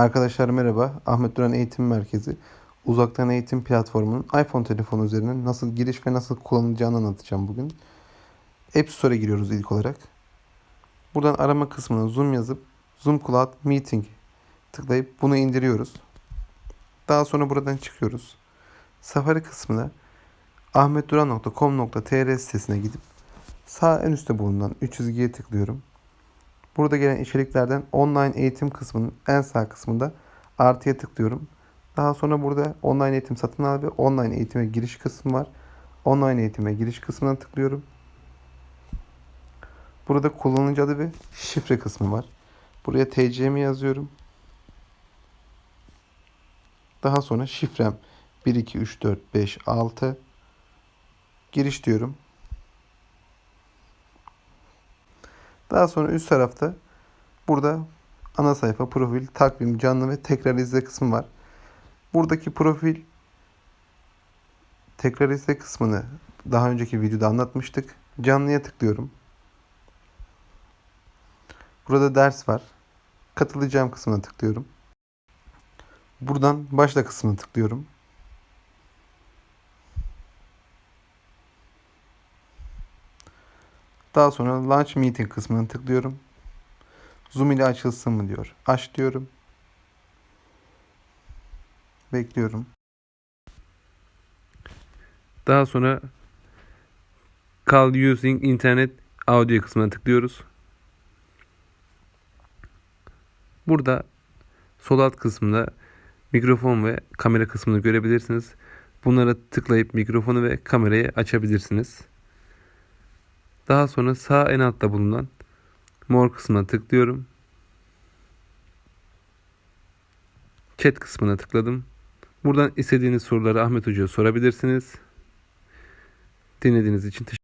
Arkadaşlar merhaba. Ahmet Duran Eğitim Merkezi uzaktan eğitim platformunun iPhone telefonu üzerinden nasıl giriş ve nasıl kullanılacağını anlatacağım bugün. App Store'a giriyoruz ilk olarak. Buradan arama kısmına Zoom yazıp Zoom Cloud Meeting tıklayıp bunu indiriyoruz. Daha sonra buradan çıkıyoruz. Safari kısmına ahmetduran.com.tr sitesine gidip sağ en üstte bulunan 3 çizgiye tıklıyorum. Burada gelen içeriklerden online eğitim kısmının en sağ kısmında artıya tıklıyorum. Daha sonra burada online eğitim satın al ve online eğitime giriş kısmı var. Online eğitime giriş kısmına tıklıyorum. Burada kullanıcı adı ve şifre kısmı var. Buraya TC'mi yazıyorum. Daha sonra şifrem 1 2 3 4 5 6 giriş diyorum. Daha sonra üst tarafta burada ana sayfa, profil, takvim, canlı ve tekrar izle kısmı var. Buradaki profil tekrar izle kısmını daha önceki videoda anlatmıştık. Canlıya tıklıyorum. Burada ders var. Katılacağım kısmına tıklıyorum. Buradan başla kısmına tıklıyorum. Daha sonra Launch Meeting kısmına tıklıyorum. Zoom ile açılsın mı diyor. Aç diyorum. Bekliyorum. Daha sonra Call Using Internet Audio kısmına tıklıyoruz. Burada sol alt kısmında mikrofon ve kamera kısmını görebilirsiniz. Bunlara tıklayıp mikrofonu ve kamerayı açabilirsiniz. Daha sonra sağ en altta bulunan mor kısmına tıklıyorum. Chat kısmına tıkladım. Buradan istediğiniz soruları Ahmet Hoca'ya sorabilirsiniz. Dinlediğiniz için teşekkür